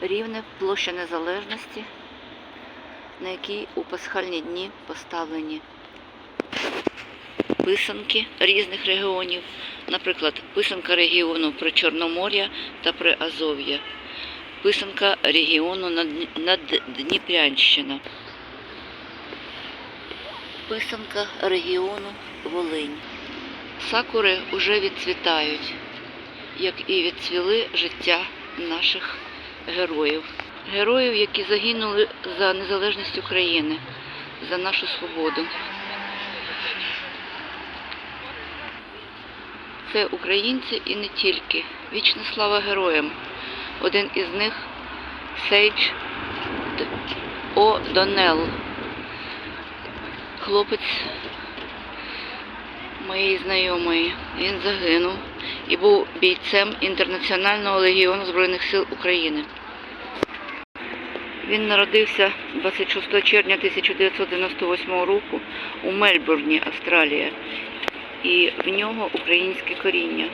Рівне площа Незалежності, на якій у пасхальні дні поставлені писанки різних регіонів, наприклад, писанка регіону про Чорномор'я та про Азов'я, писанка регіону Наддніпрянщина, писанка регіону Волинь. Сакури вже відцвітають, як і відцвіли життя наших героїв. Героїв, які загинули за незалежність України, за нашу свободу. Це українці і не тільки. Вічна слава героям. Один із них Сейдж О. Донел. Хлопець моєї знайомої. Він загинув і був бійцем Інтернаціонального легіону Збройних сил України. Він народився 26 червня 1998 року у Мельбурні, Австралія, і в нього українське коріння.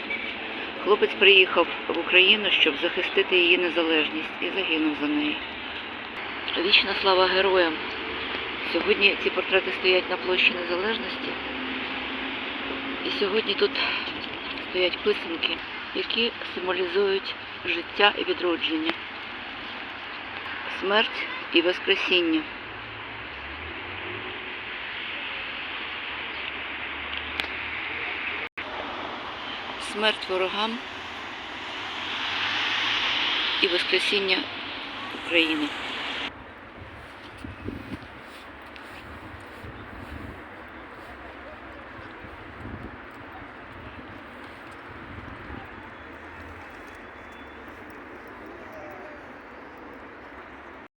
Хлопець приїхав в Україну, щоб захистити її незалежність і загинув за неї. Вічна слава героям! Сьогодні ці портрети стоять на площі Незалежності. І сьогодні тут стоять писанки, які символізують життя і відродження, смерть і воскресіння. Смерть ворогам і воскресіння України.